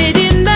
derim ben